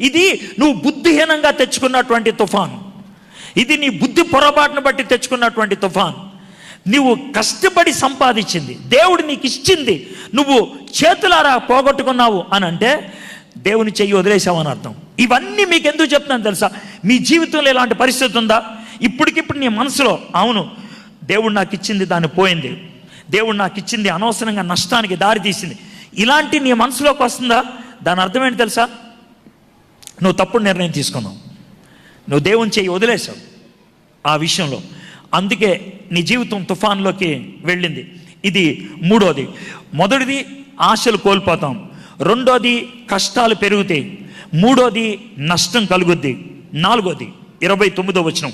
ఇది నువ్వు బుద్ధిహీనంగా తెచ్చుకున్నటువంటి తుఫాన్. ఇది నీ బుద్ధి పొరపాటును బట్టి తెచ్చుకున్నటువంటి తుఫాన్. నువ్వు కష్టపడి సంపాదించింది. దేవుడు నీకు ఇచ్చింది. నువ్వు చేతులారా పోగొట్టుకున్నావు అని అంటే దేవుని చెయ్యి వదిలేసావని అర్థం. ఇవన్నీ మీకు ఎందుకు చెప్తున్నాను తెలుసా? మీ జీవితంలో ఇలాంటి పరిస్థితి ఉందా? ఇప్పటికిప్పుడు నీ మనసులో అవును దేవుడు నాకు ఇచ్చింది దాన్ని పోయింది. దేవుడు నాకు ఇచ్చింది అనవసరంగా నష్టానికి దారి తీసింది ఇలాంటి నీ మనసులోకి వస్తుందా? దాని అర్థం ఏంటి తెలుసా? నువ్వు తప్పుడు నిర్ణయం తీసుకున్నావు. నువ్వు దేవుని చేయి వదిలేసావు ఆ విషయంలో. అందుకే నీ జీవితం తుఫాన్లోకి వెళ్ళింది. ఇది మూడోది. మొదటిది ఆశలు కోల్పోతాం. రెండోది కష్టాలు పెరుగుతాయి. మూడోది నష్టం కలుగుద్ది. నాలుగోది ఇరవై తొమ్మిదో వచనం.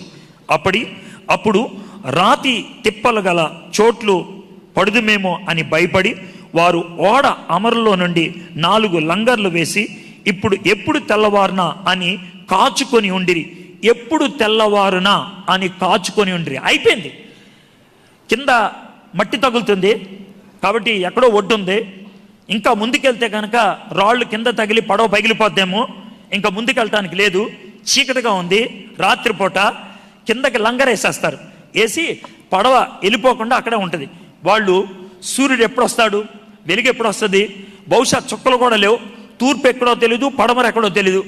అప్పటి అప్పుడు రాతి తిప్పలు గల చోట్లు పడుదుమేమో అని భయపడి వారు ఓడ అమరులో నుండి నాలుగు లంగర్లు వేసి ఇప్పుడు ఎప్పుడు తెల్లవారునా అని కాచుకొని ఉండిరి. ఎప్పుడు తెల్లవారునా అని కాచుకొని ఉండిరి. అయిపోయింది. కింద మట్టి తగులుతుంది. కాబట్టి ఎక్కడో ఒడ్డుంది. ఇంకా ముందుకెళ్తే కనుక రాళ్ళు కింద తగిలి పడవ పగిలిపోద్దేమో. ఇంకా ముందుకెళ్ళటానికి లేదు. చీకటిగా ఉంది. రాత్రిపూట కిందకి లంగరేసేస్తారు వేసి పడవ వెళ్ళిపోకుండా అక్కడే ఉంటుంది. వాళ్ళు సూర్యుడు ఎప్పుడు వస్తాడు వెలుగు ఎప్పుడు వస్తుంది బహుశా చుక్కలు కూడా లేవు. తూర్పు ఎక్కడో తెలీదు పడమర ఎక్కడో తెలీదు.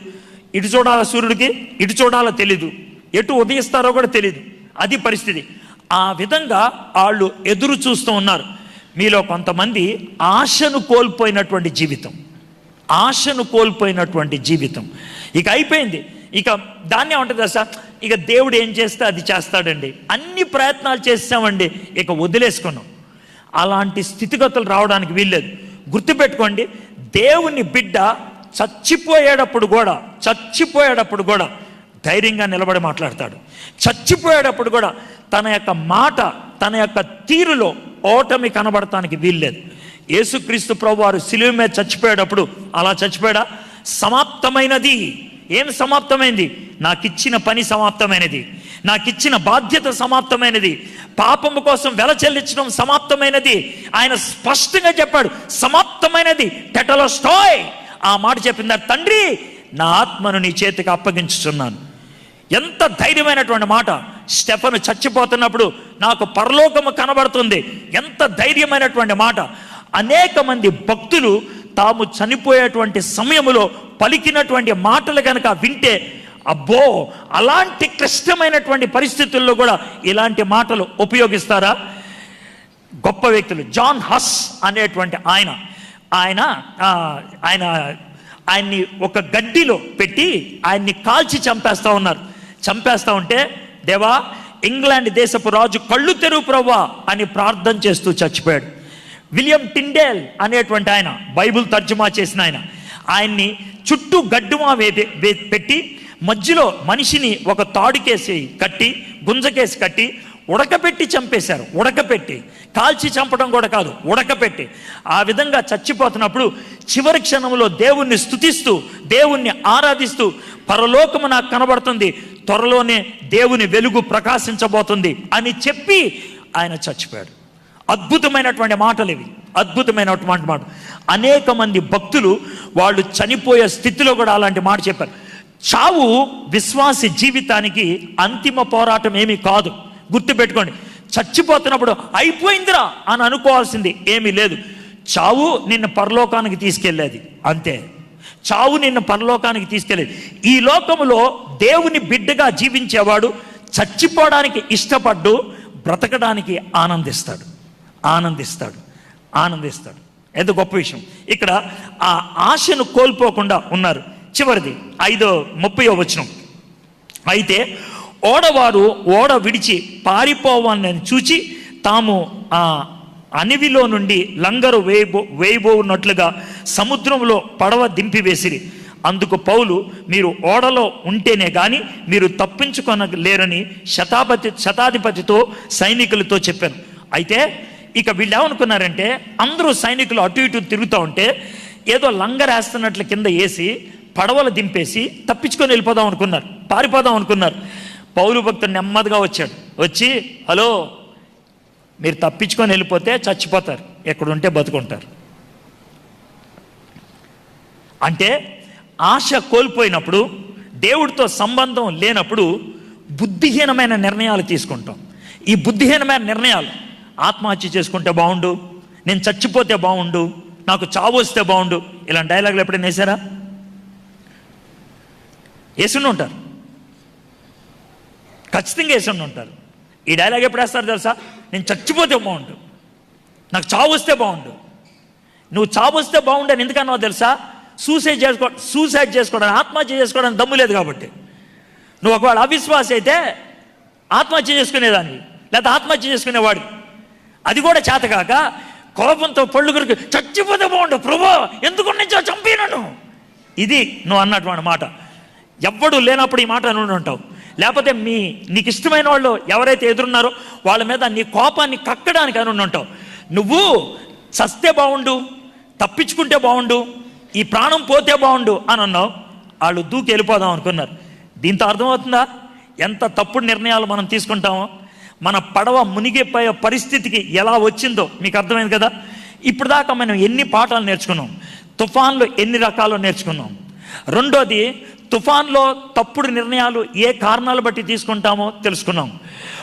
ఇటు చూడాల సూర్యుడికి ఇటు చూడాలో తెలీదు. ఎటు ఉదయిస్తారో కూడా తెలీదు. అది పరిస్థితి. ఆ విధంగా వాళ్ళు ఎదురు చూస్తూ ఉన్నారు. మీలో కొంతమంది ఆశను కోల్పోయినటువంటి జీవితం. ఆశను కోల్పోయినటువంటి జీవితం. ఇక అయిపోయింది. ఇక దాన్ని ఏమంటుంది సార్ ఇక దేవుడు ఏం చేస్తే అది చేస్తాడండి. అన్ని ప్రయత్నాలు చేస్తామండి ఇక వదిలేసుకున్నాం. అలాంటి స్థితిగతులు రావడానికి వీల్లేదు. గుర్తుపెట్టుకోండి. దేవుని బిడ్డ చచ్చిపోయేటప్పుడు కూడా చచ్చిపోయేటప్పుడు కూడా ధైర్యంగా నిలబడి మాట్లాడతాడు. చచ్చిపోయేటప్పుడు కూడా తన యొక్క మాట తన యొక్క తీరులో ఓటమి కనబడటానికి వీల్లేదు. యేసుక్రీస్తు ప్రభు వారు సిలువ మీద చచ్చిపోయేటప్పుడు అలా చచ్చిపోయాడా? సమాప్తమైనది. ఏం సమాప్తమైంది? నాకిచ్చిన పని సమాప్తమైనది. నాకిచ్చిన బాధ్యత సమాప్తమైనది. పాపము కోసం వెల చెల్లించడం సమాప్తమైనది. ఆయన స్పష్టంగా చెప్పాడు సమాప్తమైనది. టెటలో స్టాయ్ ఆ మాట చెప్పిందా తండ్రి నా ఆత్మను నీ చేతికి అప్పగించుతున్నాను ఎంత ధైర్యమైనటువంటి మాట. స్టెఫను చచ్చిపోతున్నప్పుడు నాకు పరలోకము కనబడుతుంది. ఎంత ధైర్యమైనటువంటి మాట. అనేక మంది భక్తులు తాము చనిపోయేటువంటి సమయములో పలికినటువంటి మాటలు కనుక వింటే అబ్బో అలాంటి క్లిష్టమైనటువంటి పరిస్థితుల్లో కూడా ఇలాంటి మాటలు ఉపయోగిస్తారా? గొప్ప వ్యక్తులు. జాన్ హస్ అనేటువంటి ఆయన. ఆయన ఆయన ఆయన్ని ఒక గడ్డిలో పెట్టి ఆయన్ని కాల్చి చంపేస్తా ఉన్నారు. చంపేస్తా ఉంటే దేవా ఇంగ్లాండ్ దేశపు రాజు కళ్ళు తెరువు ప్రవ్వా అని ప్రార్థన చేస్తూ చచ్చిపోయాడు. విలియం టిండేల్ అనేటువంటి ఆయన బైబిల్ తర్జుమా చేసిన ఆయన. ఆయన్ని చుట్టూ గడ్డుమా వే పెట్టి మధ్యలో మనిషిని ఒక తాడుకేసి కట్టి గుంజకేసి కట్టి ఉడకపెట్టి చంపేశారు. ఉడకపెట్టి. కాల్చి చంపడం కూడా కాదు ఉడకపెట్టి. ఆ విధంగా చచ్చిపోతున్నప్పుడు చివరి క్షణంలో దేవుణ్ణి స్థుతిస్తూ దేవుణ్ణి ఆరాధిస్తూ పరలోకము నాకు కనబడుతుంది త్వరలోనే దేవుని వెలుగు ప్రకాశించబోతుంది అని చెప్పి ఆయన చచ్చిపోయాడు. అద్భుతమైనటువంటి మాటలు ఇవి. అద్భుతమైనటువంటి మాట అనేక మంది భక్తులు వాళ్ళు చనిపోయే స్థితిలో కూడా అలాంటి మాట చెప్పారు. చావు విశ్వాసి జీవితానికి అంతిమ పోరాటం ఏమీ కాదు. గుర్తుపెట్టుకోండి. చచ్చిపోతున్నప్పుడు అయిపోయిందిరా అని అనుకోవాల్సింది ఏమీ లేదు. చావు నిన్ను పరలోకానికి తీసుకెళ్ళేది. అంతే. చావు నిన్ను పరలోకానికి తీసుకెళ్ళేది. ఈ లోకములో దేవుని బిడ్డగా జీవించేవాడు చచ్చిపోవడానికి ఇష్టపడ్డు బ్రతకడానికి ఆనందిస్తాడు. ఆనందిస్తాడు. ఆనందిస్తాడు. ఎంత గొప్ప విషయం. ఇక్కడ ఆ ఆశను కోల్పోకుండా ఉన్నారు. చివరిది ఐదో ముప్పై వచనం. అయితే ఓడవారు ఓడ విడిచి పారిపోవాలని చూచి తాము ఆ అనివిలో నుండి లంగరు వేయబో వేయబోనట్లుగా సముద్రంలో పడవ దింపివేసిరి. అందుకు పౌలు మీరు ఓడలో ఉంటేనే కానీ మీరు తప్పించుకొనలేరని శతాపతి శతాధిపతితో సైనికులతో చెప్పాను. అయితే ఇక వీళ్ళు ఏమనుకున్నారంటే అందరూ సైనికులు అటు ఇటు తిరుగుతూ ఉంటే ఏదో లంగరేస్తున్నట్లు కింద వేసి పడవలు దింపేసి తప్పించుకొని వెళ్ళిపోదాం అనుకున్నారు పారిపోదాం అనుకున్నారు. పౌరు భక్తుడు నెమ్మదిగా వచ్చాడు. వచ్చి హలో మీరు తప్పించుకొని వెళ్ళిపోతే చచ్చిపోతారు ఎక్కడుంటే బతుకుంటారు. అంటే ఆశ కోల్పోయినప్పుడు దేవుడితో సంబంధం లేనప్పుడు బుద్ధిహీనమైన నిర్ణయాలు తీసుకుంటాం. ఈ బుద్ధిహీనమైన నిర్ణయాలు ఆత్మహత్య చేసుకుంటే బాగుండు నేను చచ్చిపోతే బాగుండు నాకు చావు వస్తే బాగుండు ఇలాంటి డైలాగులు ఎప్పుడైనా వేసారా వేసుండి ఉంటారు. ఖచ్చితంగా వేసుండి ఉంటారు. ఈ డైలాగ్ ఎప్పుడు వేస్తారు తెలుసా? నేను చచ్చిపోతే బాగుండు. నాకు చావు వస్తే బాగుండు. నువ్వు చావు వస్తే బాగుండని ఎందుకన్నావు తెలుసా? సూసైడ్ చేసుకో సూసైడ్ చేసుకోవడానికి ఆత్మహత్య చేసుకోవడానికి దమ్ము లేదు కాబట్టి. నువ్వు ఒకవేళ అవిశ్వాస అయితే ఆత్మహత్య చేసుకునేదాన్ని లేదా ఆత్మహత్య చేసుకునేవాడు అది కూడా చేతకాక కోపంతో పళ్ళు కొరికి చచ్చిపోతే బాగుండు ప్రభు ఎందుకు నుంచో చంపినను? ఇది నువ్వు అన్నటువంటి మాట. ఎవ్వడు లేనప్పుడు ఈ మాట అని ఉంటావు. లేకపోతే మీ నీకు ఇష్టమైన వాళ్ళు ఎవరైతే ఎదురున్నారో వాళ్ళ మీద నీ కోపాన్ని కక్కడానికి అని ఉంటావు. నువ్వు చస్తే బాగుండు తప్పించుకుంటే బాగుండు ఈ ప్రాణం పోతే బాగుండు అని అన్నావు. వాళ్ళు దూకి వెళ్ళిపోదాం అనుకున్నారు. దీంతో అర్థమవుతుందా? ఎంత తప్పుడు నిర్ణయాలు మనం తీసుకుంటామో. మన పడవ మునిగిపోయే పరిస్థితికి ఎలా వచ్చిందో మీకు అర్థమైంది కదా? ఇప్పుడు దాకా మనం ఎన్ని పాఠాలు నేర్చుకున్నాం? తుఫాన్లు ఎన్ని రకాలు నేర్చుకున్నాం? రెండోది తుఫాన్లో తప్పుడు నిర్ణయాలు ఏ కారణాలు బట్టి తీసుకుంటామో తెలుసుకున్నాం.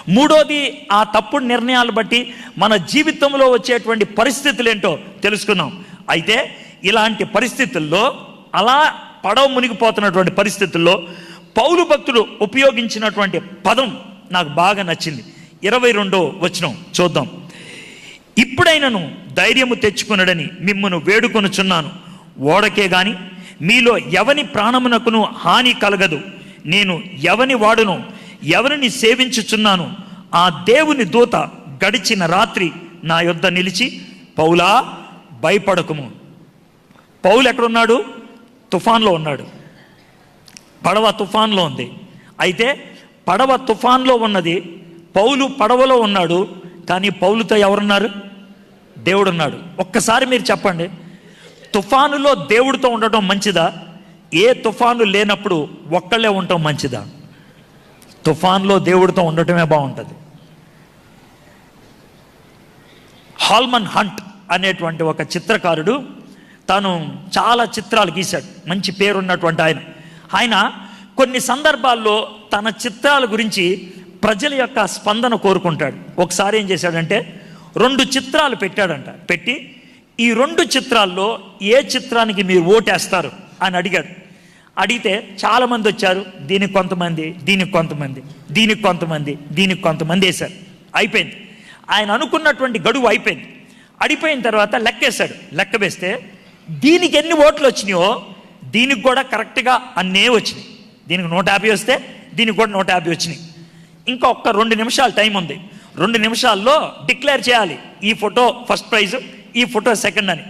మూడోది ఆ తప్పుడు నిర్ణయాలు బట్టి మన జీవితంలో వచ్చేటువంటి పరిస్థితులు ఏంటో తెలుసుకున్నాం. అయితే ఇలాంటి పరిస్థితుల్లో అలా పడవ మునిగిపోతున్నటువంటి పరిస్థితుల్లో పౌలు భక్తుడు ఉపయోగించినటువంటి పదం నాకు బాగా నచ్చింది. ఇరవై రెండో వచనం చూద్దాం. ఇప్పుడైనను ధైర్యము తెచ్చుకునడని మిమ్మను వేడుకొనుచున్నాను. ఓడకే కానీ మీలో ఎవని ప్రాణమునకును హాని కలగదు. నేను ఎవని వాడును ఎవరిని సేవించుచున్నాను ఆ దేవుని దూత గడిచిన రాత్రి నా యొద్ద నిలిచి పౌలా భయపడకుము. పౌలు ఎక్కడున్నాడు? తుఫాన్లో ఉన్నాడు. పడవ తుఫాన్లో ఉంది. అయితే పడవ తుఫాన్లో ఉన్నది పౌలు పడవలో ఉన్నాడు కానీ పౌలుతో ఎవరున్నారు? దేవుడున్నాడు. ఒక్కసారి మీరు చెప్పండి తుఫానులో దేవుడితో ఉండటం మంచిదా? ఏ తుఫాను లేనప్పుడు ఒక్కళ్ళే ఉండటం మంచిదా? తుఫాన్లో దేవుడితో ఉండటమే బాగుంటుంది. హాల్మన్ హంట్ అనేటువంటి ఒక చిత్రకారుడు తాను చాలా చిత్రాలు గీశాడు. మంచి పేరున్నటువంటి ఆయన. ఆయన కొన్ని సందర్భాల్లో తన చిత్రాల గురించి ప్రజల యొక్క స్పందన కోరుకుంటాడు. ఒకసారి ఏం చేశాడంటే రెండు చిత్రాలు పెట్టాడంట. పెట్టి ఈ రెండు చిత్రాల్లో ఏ చిత్రానికి మీరు ఓటేస్తారు అని అడిగాడు. అడిగితే చాలామంది వచ్చారు దీనికి కొంతమంది దీనికి కొంతమంది దీనికి కొంతమంది దీనికి కొంతమంది వేశారు. అయిపోయింది. ఆయన అనుకున్నటువంటి గడువు అయిపోయింది. అడిపోయిన తర్వాత లెక్కేశాడు. లెక్క వేస్తే దీనికి ఎన్ని ఓట్లు వచ్చినాయో దీనికి కూడా కరెక్ట్గా అన్నే వచ్చినాయి. దీనికి నూట యాభై వస్తే దీనికి కూడా నూట యాభై వచ్చినాయి. ఇంకా ఒక్క రెండు నిమిషాలు టైం ఉంది. రెండు నిమిషాల్లో డిక్లేర్ చేయాలి. ఈ ఫోటో ఫస్ట్ ప్రైజ్. ఈ ఫోటో సెకండ్ అని.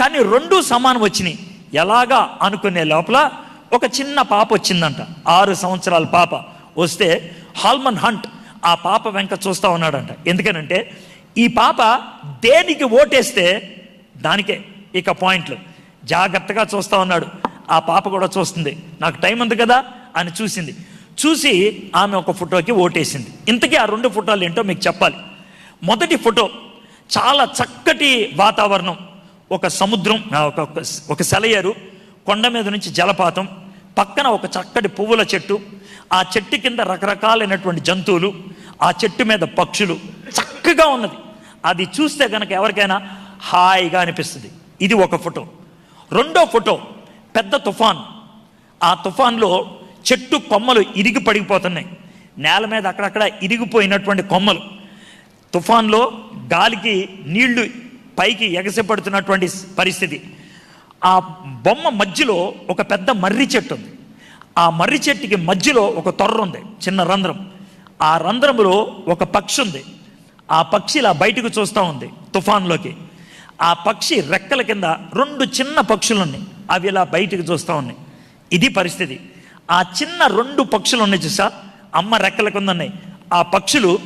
కానీ రెండు సమానం వచ్చినాయి. ఎలాగా అనుకునే లోపల ఒక చిన్న పాప వచ్చిందంట. ఆరు సంవత్సరాల పాప. వస్తే హాల్మన్ హంట్ ఆ పాప వెంక చూస్తూ ఉన్నాడంట. ఎందుకనంటే ఈ పాప దేనికి ఓటేస్తే దానికే ఇక పాయింట్లు. జాగ్రత్తగా చూస్తూ ఉన్నాడు. ఆ పాప కూడా చూస్తుంది. నాకు టైం ఉంది కదా అని చూసింది. చూసి ఆమె ఒక ఫోటోకి ఓటేసింది. ఇంతకీ ఆ రెండు ఫోటోలు ఏంటో మీకు చెప్పాలి. మొదటి ఫోటో చాలా చక్కటి వాతావరణం. ఒక సముద్రం ఒక ఒక- ఒక సెలయేరు కొండ మీద నుంచి జలపాతం పక్కన ఒక చక్కటి పువ్వుల చెట్టు ఆ చెట్టు కింద రకరకాలైనటువంటి జంతువులు ఆ చెట్టు మీద పక్షులు చక్కగా ఉన్నది. అది చూస్తే కనుక ఎవరికైనా హాయిగా అనిపిస్తుంది. ఇది ఒక ఫోటో. రెండో ఫోటో పెద్ద తుఫాన్. ఆ తుఫాన్లో చెట్టు కొమ్మలు ఇరిగి పడిపోతున్నాయి నేల మీద అక్కడక్కడ ఇరిగిపోయినటువంటి కొమ్మలు. తుఫాన్లో గాలికి నీళ్ళు పైకి ఎగసిపడుతున్నటువంటి పరిస్థితి. ఆ బొమ్మ మధ్యలో ఒక పెద్ద మర్రి చెట్టు ఉంది. ఆ మర్రి చెట్టుకి మధ్యలో ఒక తొర్ర ఉంది చిన్న రంధ్రం. ఆ రంధ్రంలో ఒక పక్షి ఉంది. ఆ పక్షి ఇలా బయటకు చూస్తూ ఉంది తుఫాన్లోకి. ఆ పక్షి రెక్కల కింద రెండు చిన్న పక్షులు ఉన్నాయి అవి ఇలా బయటకు చూస్తూ ఉన్నాయి. ఇది పరిస్థితి. ఆ చిన్న రెండు పక్షులు ఉన్నాయి చూసా? అమ్మ రెక్కల కింద ఉన్నాయి. ఆ పక్షులు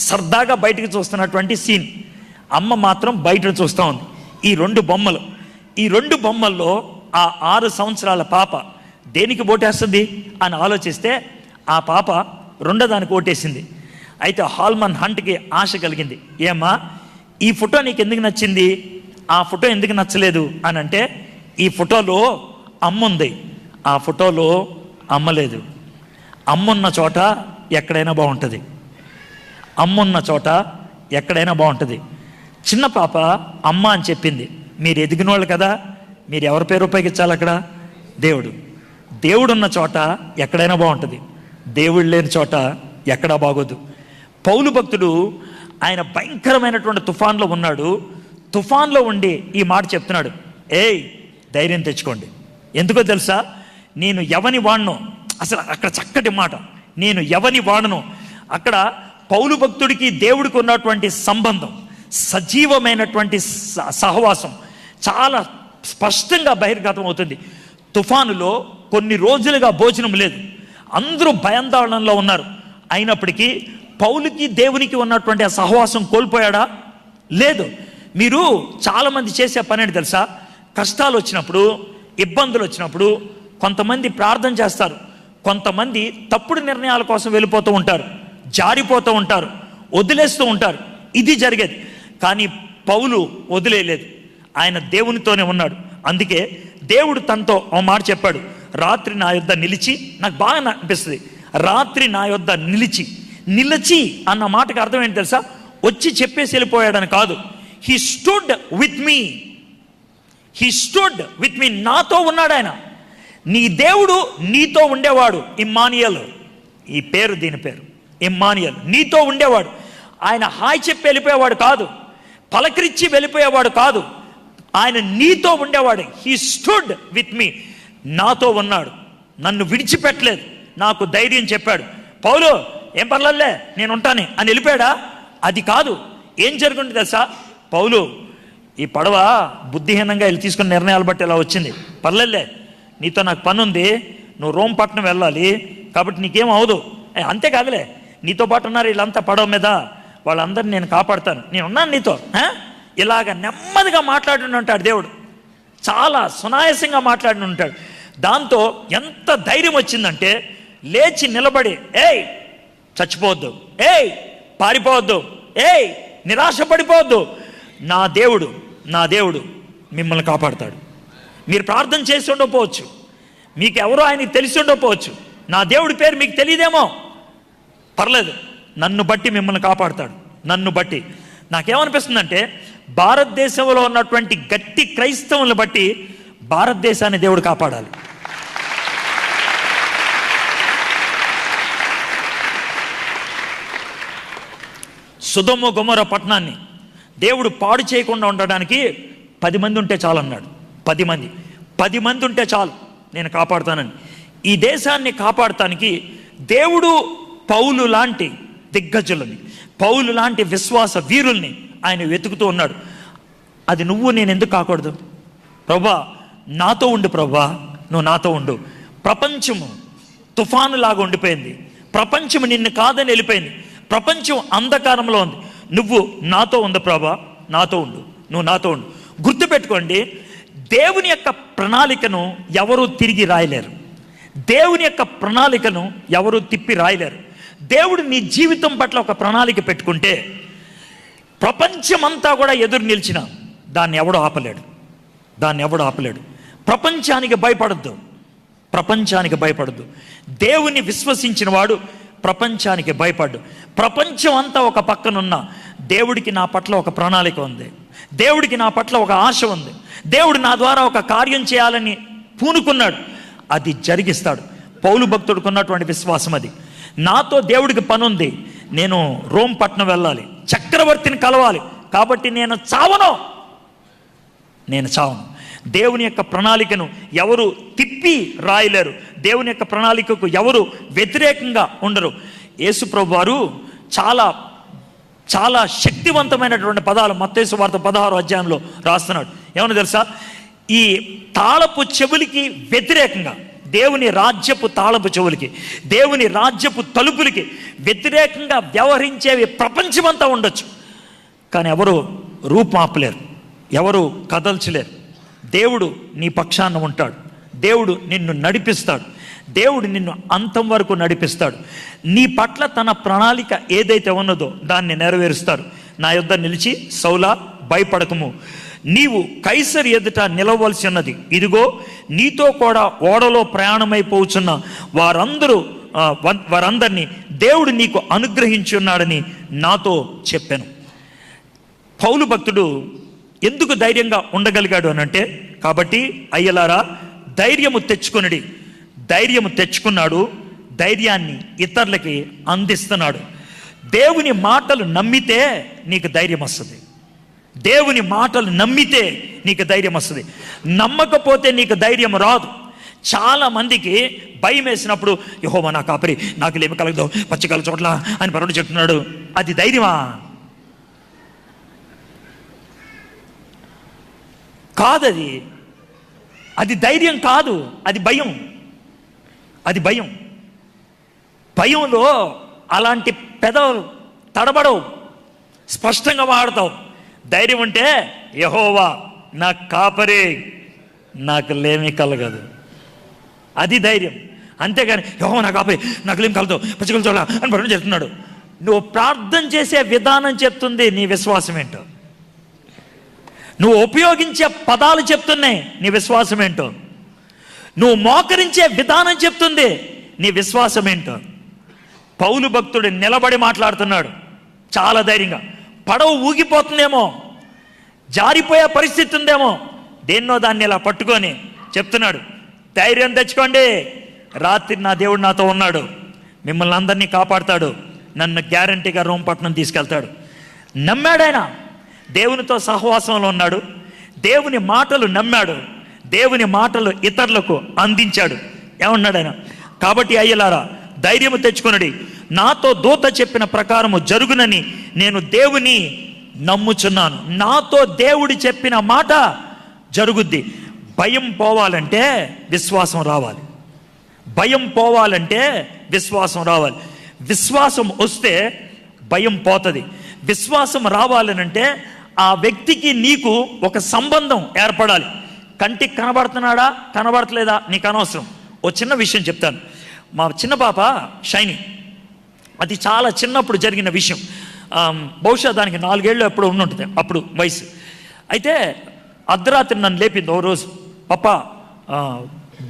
సరదాగా బయటకు చూస్తున్నటువంటి సీన్ అమ్మ మాత్రం బయట చూస్తూ ఉంది. ఈ రెండు బొమ్మలు. ఈ రెండు బొమ్మల్లో ఆ ఆరు సంవత్సరాల పాప దేనికి ఓటేస్తుంది అని ఆలోచిస్తే ఆ పాప రెండో దానికి ఓటేసింది. అయితే హాల్మన్ హంట్కి ఆశ కలిగింది. ఏమ్మా ఈ ఫోటో నీకు ఎందుకు నచ్చింది? ఆ ఫోటో ఎందుకు నచ్చలేదు? అని అంటే ఈ ఫోటోలో అమ్మ ఉంది. ఆ ఫోటోలో అమ్మ లేదు. అమ్మున్న చోట ఎక్కడైనా బాగుంటుంది. అమ్మున్న చోట ఎక్కడైనా బాగుంటుంది. చిన్న పాప అమ్మ అని చెప్పింది. మీరు ఎదిగిన వాళ్ళు కదా మీరు ఎవరి పేరు ఉపయోగించాలి అక్కడ? దేవుడు. దేవుడు ఉన్న చోట ఎక్కడైనా బాగుంటుంది. దేవుడు లేని చోట ఎక్కడా బాగోదు. పౌలు భక్తుడు ఆయన భయంకరమైనటువంటి తుఫాన్లో ఉన్నాడు. తుఫాన్లో ఉండి ఈ మాట చెప్తున్నాడు. ఏయ్ ధైర్యం తెచ్చుకోండి. ఎందుకో తెలుసా? నేను ఎవని వాడను? అసలు అక్కడ చక్కటి మాట. నేను ఎవని వాడను? అక్కడ పౌలు భక్తుడికి దేవుడికి ఉన్నటువంటి సంబంధం సజీవమైనటువంటి స- సహవాసం చాలా స్పష్టంగా బహిర్గతం అవుతుంది. తుఫానులో కొన్ని రోజులుగా భోజనం లేదు. అందరూ భయాందోళనలో ఉన్నారు. అయినప్పటికీ పౌలుకి దేవునికి ఉన్నటువంటి ఆ సహవాసం కోల్పోయాడా? లేదు. మీరు చాలామంది చేసే పని ఏంటి తెలుసా? కష్టాలు వచ్చినప్పుడు ఇబ్బందులు వచ్చినప్పుడు కొంతమంది ప్రార్థన చేస్తారు. కొంతమంది తప్పుడు నిర్ణయాల కోసం వెళ్ళిపోతూ ఉంటారు. జారిపోతూ ఉంటారు వదిలేస్తూ ఉంటారు. ఇది జరిగేది. కానీ పౌలు వదిలేయలేదు. ఆయన దేవునితోనే ఉన్నాడు. అందుకే దేవుడు తనతో ఓ మాట చెప్పాడు. రాత్రి నా యొద్ద నిలిచి నాకు బాగా అనిపిస్తుంది. రాత్రి నా యొద్ద నిలిచి నిలిచి అన్న మాటకు అర్థం ఏంటి తెలుసా? వచ్చి చెప్పేసి వెళ్ళిపోయాడని కాదు. He stood with me he stood with me నాతో ఉన్నాడు ఆయన. నీ దేవుడు నీతో ఉండేవాడు ఇమ్మానియల్. ఈ పేరు దీని పేరు. ఇమ్మానియల్. నీతో ఉండేవాడు. ఆయన హాయ్ చెప్పి వెళ్ళిపోయేవాడు కాదు. పలకరించి వెళ్ళిపోయేవాడు కాదు. ఆయన నీతో ఉండేవాడు. హీ స్టూడ్ విత్ మీ నాతో ఉన్నాడు. నన్ను విడిచిపెట్టలేదు. నాకు ధైర్యం చెప్పాడు. పౌలు ఏం పర్లేదులే నేను ఉంటాను. అని వెళ్ళిపోయాడా? అది కాదు. ఏం జరుగుతుంది తెలుసా? పౌలు ఈ పడవ బుద్ధిహీనంగా వెళ్ళి తీసుకున్న నిర్ణయాలు బట్టి ఇలా వచ్చింది. పర్లేదులే నీతో నాకు పని ఉంది నువ్వు రోమ్ పట్టణం వెళ్ళాలి. కాబట్టి నీకేం అవదు. అంతే కాదులే. నీతో పాటు ఉన్నారు వీళ్ళంతా పడవ మీద. వాళ్ళందరిని నేను కాపాడుతాను. నేను ఉన్నాను నీతో ఇలాగ నెమ్మదిగా మాట్లాడి ఉంటాడు దేవుడు. చాలా సునాయాసంగా మాట్లాడి ఉంటాడు. దాంతో ఎంత ధైర్యం వచ్చిందంటే లేచి నిలబడి ఏయ్ చచ్చిపోవద్దు. ఏయ్ పారిపోవద్దు. ఏయ్ నిరాశ పడిపోవద్దు నా దేవుడు నా దేవుడు మిమ్మల్ని కాపాడతాడు. మీరు ప్రార్థన చేసి ఉండకపోవచ్చు. మీకు ఎవరో ఆయనకి తెలిసి ఉండకపోవచ్చు. నా దేవుడి పేరు మీకు తెలియదేమో. పర్లేదు. నన్ను బట్టి మిమ్మల్ని కాపాడుతాడు. నన్ను బట్టి. నాకేమనిపిస్తుందంటే భారతదేశంలో ఉన్నటువంటి గట్టి క్రైస్తవులను బట్టి భారతదేశాన్ని దేవుడు కాపాడాలి. సుధమ్మ గుమర పట్టణాన్ని దేవుడు పాడు చేయకుండా ఉండడానికి పది మంది ఉంటే చాలు అన్నాడు పది మంది. పది మంది ఉంటే చాలు. నేను కాపాడుతానని. ఈ దేశాన్ని కాపాడటానికి దేవుడు పౌలు లాంటి దిగ్గజులని పౌలు లాంటి విశ్వాస వీరుల్ని ఆయన వెతుకుతూ ఉన్నాడు. అది నువ్వు నేను ఎందుకు కాకూడదు? ప్రభా నాతో ఉండు ప్రభా నువ్వు నాతో ఉండు. ప్రపంచము తుఫాను లాగా ఉండిపోయింది. ప్రపంచం నిన్ను కాదని వెళ్ళిపోయింది. ప్రపంచం అంధకారంలో ఉంది. నువ్వు నాతో ఉంది ప్రభా నాతో ఉండు. నువ్వు నాతో ఉండు. గుర్తుపెట్టుకోండి దేవుని యొక్క ప్రణాళికను ఎవరూ తిరిగి రాయలేరు. దేవుని యొక్క ప్రణాళికను ఎవరూ తిప్పి రాయలేరు. దేవుడు నీ జీవితం పట్ల ఒక ప్రణాళిక పెట్టుకుంటే ప్రపంచమంతా కూడా ఎదురు నిలిచిన దాన్ని ఎవడు ఆపలేడు. దాన్ని ఎవడు ఆపలేడు. ప్రపంచానికి భయపడద్దు. ప్రపంచానికి భయపడద్దు. దేవుని విశ్వసించిన వాడు ప్రపంచానికి భయపడ్డు. ప్రపంచం అంతా ఒక పక్కనున్న దేవుడికి నా పట్ల ఒక ప్రణాళిక ఉంది. దేవుడికి నా పట్ల ఒక ఆశ ఉంది. దేవుడు నా ద్వారా ఒక కార్యం చేయాలని పూనుకున్నాడు. అది జరిగిస్తాడు. పౌలు భక్తుడుకున్నటువంటి విశ్వాసం అది నాతో దేవుడికి పని ఉంది నేను రోమ్ పట్నం వెళ్ళాలి. చక్రవర్తిని కలవాలి. కాబట్టి నేను చావను. నేను చావను. దేవుని యొక్క ప్రణాళికను ఎవరు తిప్పి రాయలేరు. దేవుని యొక్క ప్రణాళికకు ఎవరు వ్యతిరేకంగా ఉండరు. యేసుప్రభు వారు చాలా చాలా శక్తివంతమైనటువంటి పదాలు మత్తేసు వార్త పదహారు అధ్యాయంలో రాస్తున్నాడు. ఏమన్నా తెలుసా? ఈ తాళపు చెవులకి వ్యతిరేకంగా. దేవుని రాజ్యపు తాళపు చెవులకి దేవుని రాజ్యపు తలుపులకి వ్యతిరేకంగా వ్యవహరించేవి ప్రపంచమంతా ఉండొచ్చు. కానీ ఎవరు రూపాపలేరు ఎవరు కదల్చలేరు. దేవుడు నీ పక్షాన ఉంటాడు. దేవుడు నిన్ను నడిపిస్తాడు. దేవుడు నిన్ను అంతం వరకు నడిపిస్తాడు. నీ పట్ల తన ప్రణాళిక ఏదైతే ఉన్నదో దాన్ని నెరవేరుస్తాడు. నా యొద్ద నిలిచి సౌలా భయపడకము. నీవు కైసర్ ఎదుట నిలవలసి ఉన్నది. ఇదిగో నీతో కూడా ఓడలో ప్రయాణమైపోచున్న వారందరూ వారందరినీ దేవుడు నీకు అనుగ్రహించి ఉన్నాడని నాతో చెప్పాను. పౌలు భక్తుడు ఎందుకు ధైర్యంగా ఉండగలిగాడు అనంటే కాబట్టి అయ్యలారా ధైర్యము తెచ్చుకొనిడి. ధైర్యము తెచ్చుకున్నాడు ధైర్యాన్ని ఇతరులకి అందిస్తున్నాడు. దేవుని మాటలు నమ్మితే నీకు ధైర్యం వస్తుంది. దేవుని మాటలు నమ్మితే నీకు ధైర్యం వస్తుంది. నమ్మకపోతే నీకు ధైర్యం రాదు. చాలా మందికి భయం వేసినప్పుడు యహోవా నా కాపరి నాకు లేమి కలగదు పచ్చికల చోట్ల అని పరుడు చెప్తున్నాడు. అది ధైర్యమా? కాదది. అది ధైర్యం కాదు అది భయం. అది భయం. భయంలో అలాంటి పెదవులు తడబడవు. స్పష్టంగా వాడతావు. ధైర్యం ఉంటే యహోవా నా కాపరే నాకు లేమి కలగదు. అది ధైర్యం. అంతేగాని యహో నా కాపరి నాకు లేమి కలదు. పచ్చికలు చూడ అని పరుడు చెప్తున్నాడు నువ్వు ప్రార్థన చేసే విధానం చెప్తుంది నీ విశ్వాసం ఏంటో? నువ్వు ఉపయోగించే పదాలు చెప్తున్నాయి నీ విశ్వాసం ఏంటో? నువ్వు మోకరించే విధానం చెప్తుంది నీ విశ్వాసం ఏంటో? పౌలు భక్తుడు నిలబడి మాట్లాడుతున్నాడు. చాలా ధైర్యంగా. పడవ ఊగిపోతుందేమో జారిపోయే పరిస్థితి ఉందేమో దేన్నో దాన్ని ఇలా పట్టుకొని చెప్తున్నాడు. ధైర్యం తెచ్చుకోండి రాత్రి నా దేవుడు నాతో ఉన్నాడు. మిమ్మల్ని అందరినీ కాపాడుతాడు. నన్ను గ్యారంటీగా రోంపట్నం తీసుకెళ్తాడు. నమ్మాడాయన దేవునితో సహవాసంలో ఉన్నాడు. దేవుని మాటలు నమ్మాడు. దేవుని మాటలు ఇతరులకు అందించాడు. ఏమన్నాడు ఆయన? కాబట్టి అయ్యలారా ధైర్యము తెచ్చుకున్నాడు నాతో దూత చెప్పిన ప్రకారము జరుగునని నేను దేవుని నమ్ముచున్నాను. నాతో దేవుడు చెప్పిన మాట జరుగుద్ది. భయం పోవాలంటే విశ్వాసం రావాలి. భయం పోవాలంటే విశ్వాసం రావాలి. విశ్వాసం వస్తే భయం పోతుంది. విశ్వాసం రావాలనంటే ఆ వ్యక్తికి నీకు ఒక సంబంధం ఏర్పడాలి. కంటికి కనబడుతున్నాడా? కనబడట్లేదా? నీకు అనవసరం. ఓ చిన్న విషయం చెప్తాను. మా చిన్న పాప షైని. అది చాలా చిన్నప్పుడు జరిగిన విషయం. బహుశా దానికి నాలుగేళ్ళు ఎప్పుడు ఉండుంటుంది అప్పుడు వయసు. అయితే అర్ధరాత్రి నన్ను లేపింది ఓ రోజు. పప్ప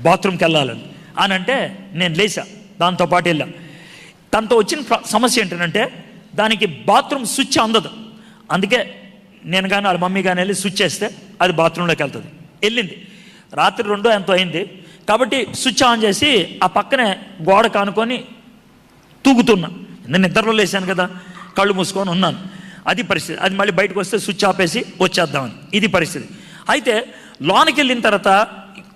బాత్రూమ్కి వెళ్ళాలని. అని అంటే నేను లేచా దాంతో పాటు వెళ్ళా. తనతో వచ్చిన సమస్య ఏంటంటే దానికి బాత్రూమ్ స్విచ్ అందదు. అందుకే నేను కానీ వాళ్ళ మమ్మీ కానీ వెళ్ళి స్విచ్ వేస్తే అది బాత్రూంలోకి వెళ్తుంది. వెళ్ళింది. రాత్రి రెండో ఎంతో అయింది. కాబట్టి స్విచ్ ఆన్ చేసి ఆ పక్కనే గోడ కానుకొని తూగుతున్నా. నేను నిద్రలో లేశాను కదా కళ్ళు మూసుకొని ఉన్నాను. అది పరిస్థితి. అది మళ్ళీ బయటకు వస్తే స్విచ్ ఆపేసి వచ్చేద్దామని. ఇది పరిస్థితి. అయితే లోనికి వెళ్ళిన తర్వాత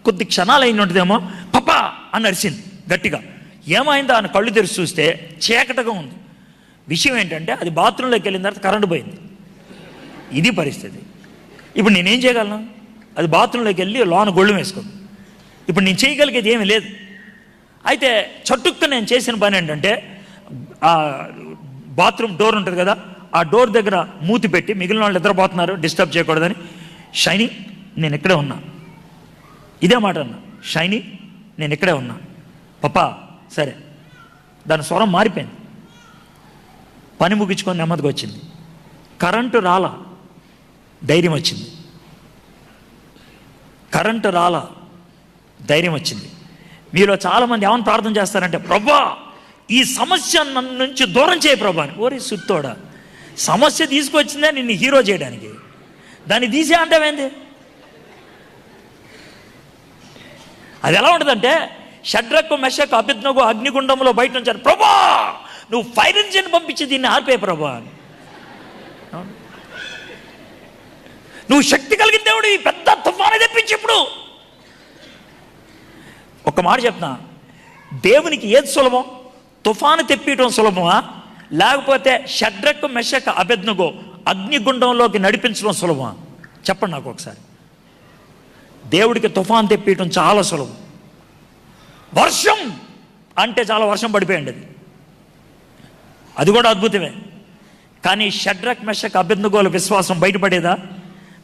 కొద్ది క్షణాలు అయినట్టుదేమో ఉంటుందేమో పప్పా అని అరిసింది గట్టిగా. ఏమైందా అని కళ్ళు తెరిచి చూస్తే చీకటగా ఉంది. విషయం ఏంటంటే అది బాత్రూంలోకి వెళ్ళిన తర్వాత కరెంటు పోయింది. ఇది పరిస్థితి. ఇప్పుడు నేనేం చేయగలను? అది బాత్రూంలోకి వెళ్ళి లోన గొళ్ళు వేసుకుంది ఇప్పుడు నేను చేయగలిగేది ఏమీ లేదు. అయితే చటుక్క నేను చేసిన పని ఏంటంటే ఆ బాత్రూమ్ డోర్ ఉంటుంది కదా ఆ డోర్ దగ్గర మూతి పెట్టి మిగిలిన వాళ్ళు నిద్రపోతున్నారు డిస్టర్బ్ చేయకూడదని. షైనీ నేను ఇక్కడే ఉన్నా. ఇదే మాట అన్నా. షైనీ నేను ఇక్కడే ఉన్నా. పప్పా సరే. దాని స్వరం మారిపోయింది. పని ముగించుకొని నెమ్మదిగా వచ్చింది. కరెంటు రాల? ధైర్యం వచ్చింది. కరెంటు రాల? ధైర్యం వచ్చింది. మీలో చాలామంది ఏమని ప్రార్థన చేస్తారంటే ప్రభా ఈ సమస్య నన్ను నుంచి దూరం చేయి ప్రభా ఓరి సుత్తోడా. సమస్య తీసుకొచ్చిందే నిన్ను హీరో చేయడానికి. దాన్ని తీసే అంటావేంది అది ఎలా ఉంటుందంటే షడ్రకు మెషకు అభిజ్ఞకు అగ్నిగుండంలో బయట నుంచారు ప్రభా! నువ్వు ఫైర్ ఇంజిన్ పంపించి దీన్ని ఆర్పే ప్రభా అని. నువ్వు శక్తి కలిగిన దేవుడు ఈ పెద్ద తుఫాను తెప్పించి ఇప్పుడు. ఒక మాట చెప్తున్నా. దేవునికి ఏది సులభం? తుఫాను తెప్పియటం సులభమా? లేకపోతే షడ్రక్ మెషక అభిజ్ఞగో అగ్నిగుండంలోకి నడిపించడం సులభమా? చెప్పండి నాకు ఒకసారి. దేవుడికి తుఫాన్ తెప్పియటం చాలా సులభం. వర్షం అంటే చాలా వర్షం పడిపోయింది అది. అది కూడా అద్భుతమే. కానీ షడ్రక్ మెషక్ అభిజ్ఞగోల విశ్వాసం బయటపడేదా?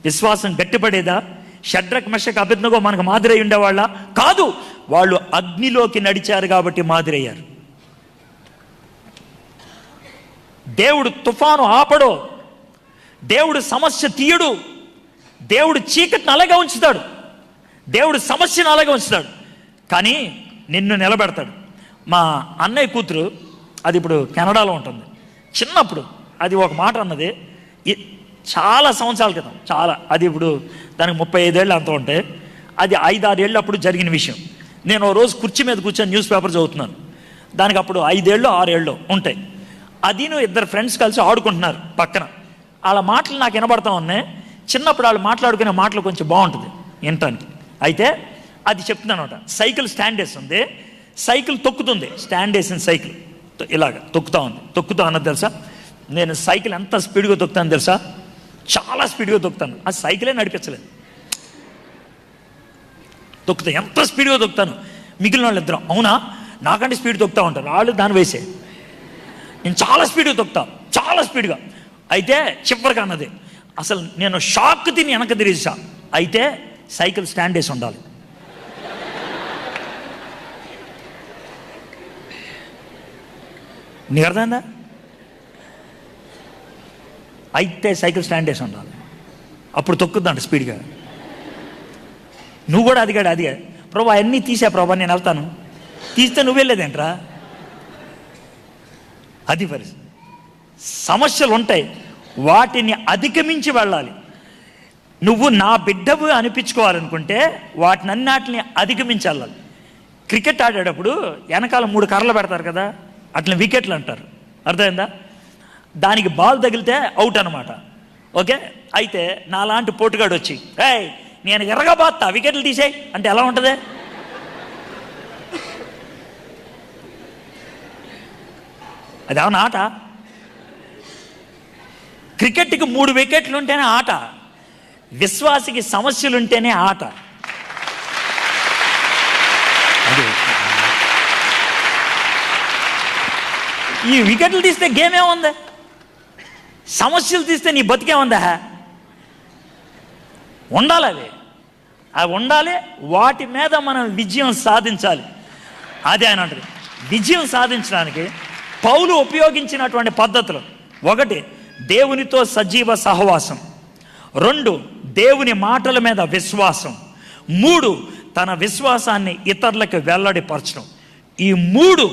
విశ్వాసం గట్టిపడేదా? షడ్రక్ మెషక్ అభిజ్ఞగో మనకు మాదిరి ఉండేవాళ్ళ? కాదు వాళ్ళు అగ్నిలోకి నడిచారు కాబట్టి మాదిరయ్యారు. దేవుడు తుఫాను ఆపడు. దేవుడు సమస్య తీయడు. దేవుడు చీకటిని అలాగే ఉంచుతాడు. దేవుడు సమస్యను అలాగే ఉంచుతాడు. కానీ నిన్ను నిలబెడతాడు. మా అన్నయ్య కూతురు అది ఇప్పుడు కెనడాలో ఉంటుంది. చిన్నప్పుడు అది ఒక మాట అన్నది. చాలా సంవత్సరాల క్రితం చాలా. అది ఇప్పుడు దానికి ముప్పై ఐదేళ్ళు అంత ఉంటే అది ఐదారేళ్ళు అప్పుడు జరిగిన విషయం. నేను ఓ రోజు కుర్చీ మీద కూర్చొని న్యూస్ పేపర్ చదువుతున్నాను. దానికి అప్పుడు ఐదేళ్ళు ఆరేళ్ళు ఉంటాయి. అది నువ్వు ఇద్దరు ఫ్రెండ్స్ కలిసి ఆడుకుంటున్నారు పక్కన. వాళ్ళ మాటలు నాకు వినబడతా ఉన్నాయి. చిన్నప్పుడు వాళ్ళు మాట్లాడుకునే మాటలు కొంచెం బాగుంటుంది వినటానికి. అయితే అది చెప్తున్నాను అనమాట సైకిల్ స్టాండ్ వేస్తుంది. సైకిల్ తొక్కుతుంది. స్టాండ్ వేసిన సైకిల్ ఇలాగ తొక్కుతా ఉంది. తొక్కుతా అన్నది తెలుసా? నేను సైకిల్ ఎంత స్పీడ్గా తొక్కుతాను తెలుసా? చాలా స్పీడ్గా తొక్కుతాను. ఆ సైకిలే నడిపించలేదు. తొక్కుతా ఎంత స్పీడ్గా తొక్కుతాను? మిగిలిన వాళ్ళు ఇద్దరం అవునా? నాకంటే స్పీడ్ తొక్కుతూ ఉంటారు. వాళ్ళు దాని వేసే. నేను చాలా స్పీడ్గా తొక్కుతా చాలా స్పీడ్గా. అయితే చివరిగా అన్నది అసలు నేను షాక్ తిని వెనక తిరిగిసా. అయితే సైకిల్ స్టాండ్ వేసి ఉండాలి. నీకు అర్థమైందా? అయితే సైకిల్ స్టాండ్ వేసి ఉండాలి. అప్పుడు తొక్కుద్దంట స్పీడ్గా. నువ్వు కూడా అదిగాడు అదిగా ప్రభా అన్నీ తీసా ప్రభా నేను వెళ్తాను. తీస్తే నువ్వు వెళ్ళేదేంట్రా? అది పరిస్థితి సమస్యలు ఉంటాయి వాటిని అధిగమించి వెళ్ళాలి. నువ్వు నా బిడ్డవు అనిపించుకోవాలనుకుంటే వాటిని అన్నిటిని అధిగమించి వెళ్ళాలి క్రికెట్ ఆడేటప్పుడు వెనకాల మూడు కర్రలు పెడతారు కదా అట్లా వికెట్లు అంటారు. అర్థమైందా? దానికి బాల్ తగిలితే అవుట్ అనమాట ఓకే? అయితే నాలాంటి పోటుగాడు వచ్చి ఏయ్ నేను ఎర్రగబాత్తా వికెట్లు తీసేయి అంటే ఎలా ఉంటుంది? అది ఏమన్నా ఆట? క్రికెట్కి మూడు వికెట్లు ఉంటేనే ఆట. విశ్వాసికి సమస్యలు ఉంటేనే ఆట. అది. ఈ వికెట్లు తీస్తే గేమ్ ఏముంది సమస్యలు తీస్తే నీ బతికేముందా ఉండాలి అవి. అవి ఉండాలి. వాటి మీద మనం విజయం సాధించాలి. అదే అని అంటది విజయం సాధించడానికి పౌలు ఉపయోగించినటువంటి పద్ధతులు. ఒకటి దేవునితో సజీవ సహవాసం. రెండు దేవుని మాటల మీద విశ్వాసం. మూడు తన విశ్వాసాన్ని ఇతరులకు వెల్లడిపరచడం. ఈ మూడు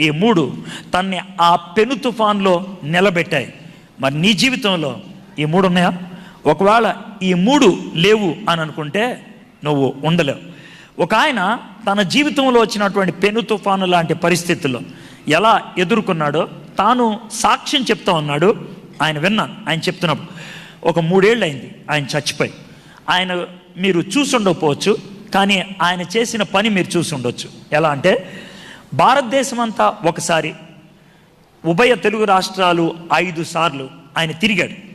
ఈ మూడు తన్ని ఆ పెను తుఫాన్లో నిలబెట్టాయి. మరి నీ జీవితంలో ఈ మూడు ఉన్నాయా? ఒకవేళ ఈ మూడు లేవు అని అనుకుంటే నువ్వు ఉండలేవు. ఒక ఆయన తన జీవితంలో వచ్చినటువంటి పెను తుఫాను లాంటి పరిస్థితుల్లో ఎలా ఎదుర్కొన్నాడో తాను సాక్ష్యం చెప్తా ఉన్నాడు. ఆయన విన్నాను. ఆయన చెప్తున్నప్పుడు ఒక మూడేళ్ళు అయింది ఆయన చచ్చిపోయి. ఆయన మీరు చూసుండకపోవచ్చు కానీ ఆయన చేసిన పని మీరు చూసి ఉండొచ్చు ఎలా అంటే భారతదేశం అంతా ఒకసారి ఉభయ తెలుగు రాష్ట్రాలు ఐదు సార్లు ఆయన తిరిగాడు.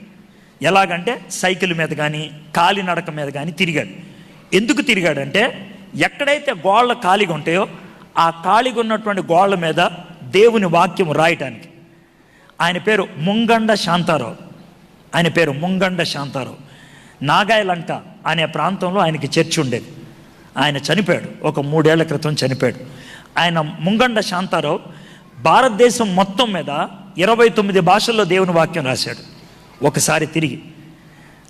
ఎలాగంటే సైకిల్ మీద కానీ కాలినడక మీద కానీ తిరిగాడు. ఎందుకు తిరిగాడంటే ఎక్కడైతే గోళ్ళ ఖాళీగా ఉంటాయో ఆ ఖాళీగా ఉన్నటువంటి గోళ్ళ మీద దేవుని వాక్యం రాయటానికి. ఆయన పేరు ముంగండ శాంతారావు. ఆయన పేరు ముంగండ శాంతారావు. నాగాయలంక అనే ప్రాంతంలో ఆయనకి చర్చి ఉండేది. ఆయన చనిపోయాడు. ఒక మూడేళ్ళ క్రితం చనిపోయాడు. ఆయన ముంగండ శాంతారావు భారతదేశం మొత్తం మీద ఇరవై తొమ్మిది భాషల్లో దేవుని వాక్యం రాశాడు. ఒకసారి తిరిగి.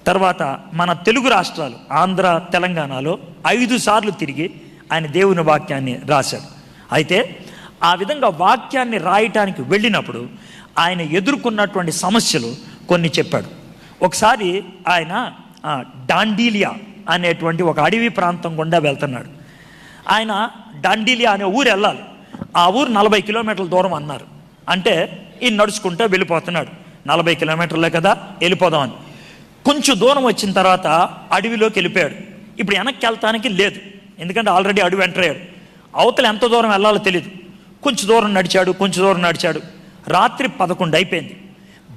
తర్వాత మన తెలుగు రాష్ట్రాలు ఆంధ్ర తెలంగాణలో ఐదు సార్లు తిరిగి ఆయన దేవుని వాక్యాన్ని రాశాడు. అయితే ఆ విధంగా వాక్యాన్ని రాయటానికి వెళ్ళినప్పుడు ఆయన ఎదుర్కొన్నటువంటి సమస్యలు కొన్ని చెప్పాడు. ఒకసారి ఆయన డాండీలియా అనేటువంటి ఒక అడవి ప్రాంతం గుండా వెళ్తున్నాడు. ఆయన డాండీలియా అనే ఊరు వెళ్ళాలి. ఆ ఊరు నలభై కిలోమీటర్ల దూరం అన్నారు. అంటే ఈ నడుచుకుంటూ వెళ్ళిపోతున్నాడు. నలభై కిలోమీటర్లే కదా వెళ్ళిపోదామని కొంచెం దూరం వచ్చిన తర్వాత అడవిలోకి వెళ్ళిపోయాడు. ఇప్పుడు వెనక్కి వెళ్తానికి లేదు. ఎందుకంటే ఆల్రెడీ అడవి ఎంటర్ అయ్యాడు. అవతల ఎంత దూరం వెళ్ళాలో తెలియదు కొంచెం దూరం నడిచాడు కొంచెం దూరం నడిచాడు. రాత్రి పదకొండు అయిపోయింది.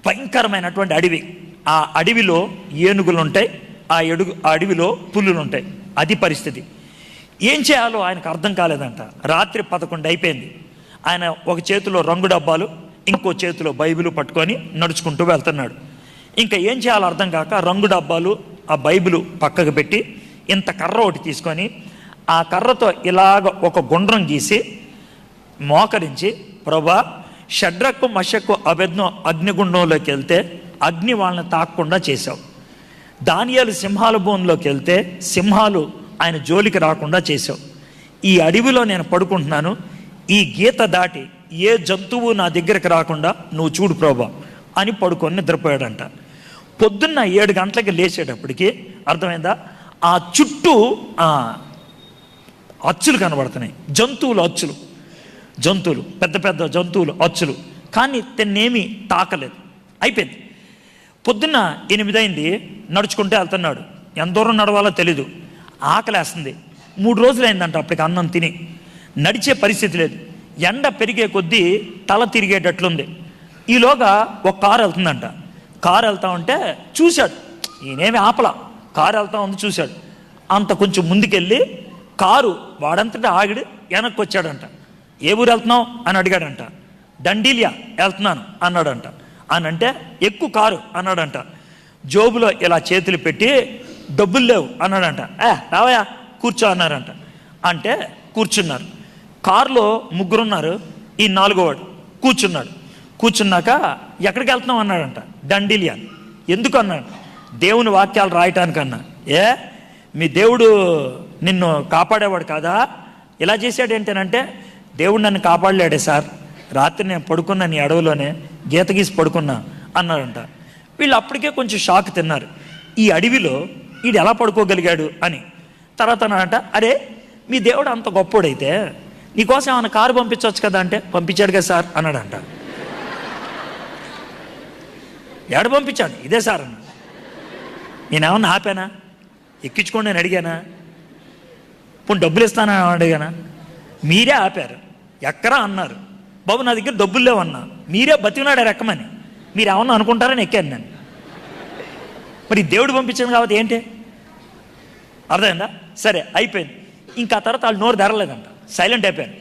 భయంకరమైనటువంటి అడవి. ఆ అడవిలో ఏనుగులు ఉంటాయి ఆ ఎడుగు ఆ అడవిలో పుల్లులు ఉంటాయి అది పరిస్థితి. ఏం చేయాలో ఆయనకు అర్థం కాలేదంట. రాత్రి పదకొండు అయిపోయింది. ఆయన ఒక చేతిలో రంగు డబ్బాలు ఇంకో చేతిలో బైబిల్ పట్టుకొని నడుచుకుంటూ వెళ్తున్నాడు. ఇంకా ఏం చేయాలో అర్థం కాక రంగు డబ్బాలు ఆ బైబిల్ పక్కకు పెట్టి ఇంత కర్ర ఒకటి తీసుకొని ఆ కర్రతో ఇలాగ ఒక గుండ్రం గీసి మోకరించి ప్రభా షడ్రకు మషకు అభెజ్ఞం అగ్నిగుండంలోకి వెళ్తే అగ్ని వాళ్ళని తాకకుండా చేశావు. దానియాలు సింహాల భూమిలోకి వెళ్తే సింహాలు ఆయన జోలికి రాకుండా చేశావు. ఈ అడవిలో నేను పడుకుంటున్నాను. ఈ గీత దాటి ఏ జంతువు నా దగ్గరికి రాకుండా నువ్వు చూడు ప్రభా అని పడుకొని నిద్రపోయాడంట. పొద్దున్న ఏడు గంటలకి లేచేటప్పటికి అర్థమైందా? ఆ చుట్టూ అచ్చులు కనబడుతున్నాయి. జంతువులు అచ్చులు. జంతువులు పెద్ద పెద్ద జంతువులు అచ్చులు. కానీ తిన్నేమి తాకలేదు. అయిపోయింది. పొద్దున్న ఎనిమిదైంది నడుచుకుంటే వెళ్తున్నాడు. ఎంత దూరం నడవాలో తెలీదు. ఆకలేస్తుంది. మూడు రోజులు అయిందంట అప్పటికి అన్నం తిని. నడిచే పరిస్థితి లేదు. ఎండ పెరిగే కొద్దీ తల తిరిగేటట్లుంది. ఈలోగా ఒక కారు వెళ్తుందంట. కారు వెళ్తా ఉంటే చూశాడు. ఈయనేమి ఆపల. కారు వెళ్తా ఉంది చూశాడు. అంత కొంచెం ముందుకెళ్ళి కారు వాడంతటా ఆగిడి వెనక్కి వచ్చాడంట ఏ ఊరు వెళ్తున్నావు? అని అడిగాడంట. దండీలియా వెళ్తున్నాను అన్నాడంట. అని అంటే ఎక్కువ కారు అన్నాడంట. జోబులో ఇలా చేతులు పెట్టి డబ్బులు లేవు అన్నాడంట. ఏ రావయా కూర్చో అన్నారంట. అంటే కూర్చున్నారు. కారులో ముగ్గురున్నారు ఈ నాలుగోవాడు కూర్చున్నాడు. కూర్చున్నాక ఎక్కడికి వెళ్తున్నావు? అన్నాడంట. దండిలియా. ఎందుకు? అన్నాడు. దేవుని వాక్యాలు రాయటానికన్నా. ఏ మీ దేవుడు నిన్ను కాపాడేవాడు కాదా? ఇలా చేశాడు ఏంటనంటే దేవుడు నన్ను కాపాడలేడే సార్. రాత్రి నేను పడుకున్నా నీ అడవిలోనే గీత గీసి పడుకున్నా అన్నాడంట. వీళ్ళు అప్పటికే కొంచెం షాక్ తిన్నారు. ఈ అడవిలో వీడు ఎలా పడుకోగలిగాడు అని. తర్వాత అన్నాడంట అరే మీ దేవుడు అంత గొప్పోడైతే నీకోసం ఏమైనా కారు పంపించవచ్చు కదా అంటే పంపించాడు కదా సార్ అన్నాడంట. ఏడ పంపించాడు ఇదే సార్ అన్న నేనేమన్నా ఆపానా? ఎక్కించుకోండి నేను అడిగానా? పోనీ డబ్బులు ఇస్తానా అడిగానా? మీరే ఆపారు. ఎక్కరా అన్నారు. బాబు నా దగ్గర డబ్బులు లేవన్నా. మీరే బతికినాడు రెక్కమని. మీరు ఏమన్నా అనుకుంటారని ఎక్కాను నేను. మరి దేవుడు పంపించాను కాబట్టి ఏంటి? అర్థమైందా? సరే అయిపోయింది. ఇంకా ఆ తర్వాత వాళ్ళు నోరు ధరలేదంట సైలెంట్ అయిపోయారు.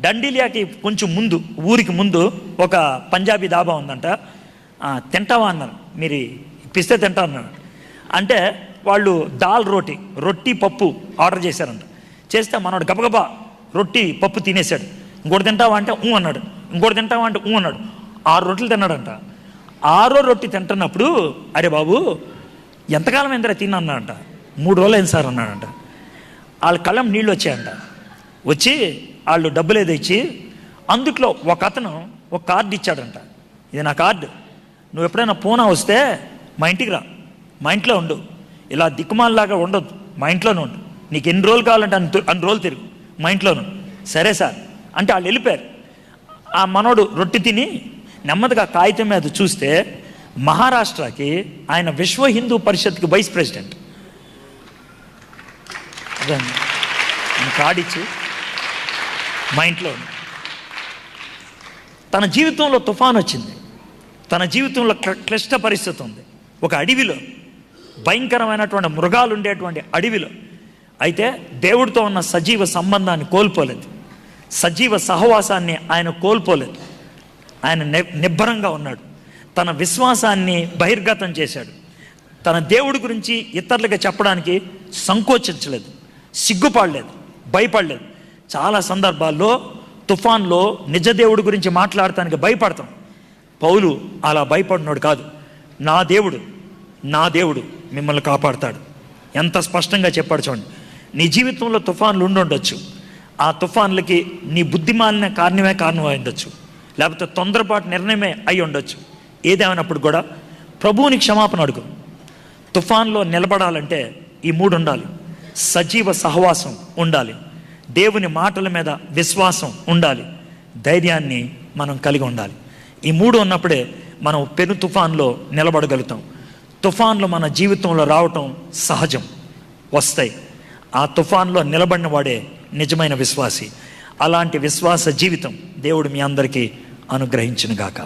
డండిలియాకి కొంచెం ముందు ఊరికి ముందు ఒక పంజాబీ దాబా ఉందంట. తింటావా అన్నారు. మీరు ఇప్పిస్తే తింటా అన్నారు అంటే వాళ్ళు దాల్ రోటీ రొట్టి పప్పు ఆర్డర్ చేశారంట. చేస్తే మనోడు గబగబా రొట్టి పప్పు తినేశాడు. ఇంకోటి తింటావా అంటే ఊ అన్నాడు. ఇంకోటి తింటావా అంటే ఊ అన్నాడు. ఆరు రొట్టెలు తిన్నాడంట. ఆరో రొట్టి తింటున్నప్పుడు అరే బాబు ఎంతకాలం ఎందరో తిన్నానంట మూడు రోజులు అయింది సార్ అన్నాడంట. వాళ్ళ కళ్ళం నీళ్ళు వచ్చాయంట. వచ్చి వాళ్ళు డబ్బులు ఏదో ఇచ్చి అందుట్లో ఒక అతను ఒక కార్డు ఇచ్చాడంట. ఇది నా కార్డు. నువ్వు ఎప్పుడైనా పూనా వస్తే మా ఇంటికి రా. మా ఇంట్లో ఉండు. ఇలా దిక్కుమాలలాగా ఉండొద్దు. మా ఇంట్లోనే ఉండు. నీకు ఎన్ని రోజులు కావాలంటే అన్ని అన్ని రోజులు తిరుగు. మా ఇంట్లోను. సరే సార్. అంటే వాళ్ళు వెళ్ళిపోయారు. ఆ మనోడు రొట్టె తిని నెమ్మదిగా కాగితం మీద చూస్తే మహారాష్ట్రకి ఆయన విశ్వ హిందూ పరిషత్కి వైస్ ప్రెసిడెంట్. కాడిచ్చి మా ఇంట్లో తన జీవితంలో తుఫాన్ వచ్చింది. తన జీవితంలో క్ల- క్లిష్ట పరిస్థితి ఉంది. ఒక అడవిలో భయంకరమైనటువంటి మృగాలు ఉండేటువంటి అడవిలో అయితే దేవుడితో ఉన్న సజీవ సంబంధాన్ని కోల్పోలేదు. సజీవ సహవాసాన్ని ఆయన కోల్పోలేదు. ఆయన ని- నిబ్బరంగా ఉన్నాడు. తన విశ్వాసాన్ని బహిర్గతం చేశాడు. తన దేవుడి గురించి ఇతరులకు చెప్పడానికి సంకోచించలేదు. సిగ్గుపడలేదు. భయపడలేదు. చాలా సందర్భాల్లో తుఫాన్లో నిజ దేవుడి గురించి మాట్లాడటానికి భయపడతాం. పౌలు అలా భయపడినాడు కాదు. నా దేవుడు నా దేవుడు మిమ్మల్ని కాపాడతాడు. ఎంత స్పష్టంగా చెప్పాడు చూడండి. నీ జీవితంలో తుఫాన్లు ఉండుండొచ్చు ఆ తుఫాన్లకి నీ బుద్ధిమాలిన కారణమే కారణం అయి ఉండొచ్చు. లేకపోతే తొందరపాటు నిర్ణయమే అయి ఉండొచ్చు. ఏదేమైనప్పుడు కూడా ప్రభువుని క్షమాపణ అడుగు. తుఫాన్లో నిలబడాలంటే ఈ మూడు ఉండాలి. సజీవ సహవాసం ఉండాలి. దేవుని మాటల మీద విశ్వాసం ఉండాలి. ధైర్యాన్ని మనం కలిగి ఉండాలి. ఈ మూడు ఉన్నప్పుడే మనం పెను తుఫాన్లో నిలబడగలుగుతాం. తుఫాన్లు మన జీవితంలో రావటం సహజం. వస్తాయి. ఆ తుఫాన్లో నిలబడిన వాడే నిజమైన విశ్వాసి. అలాంటి విశ్వాస జీవితం దేవుడు మీ అందరికీ అనుగ్రహించినగాక.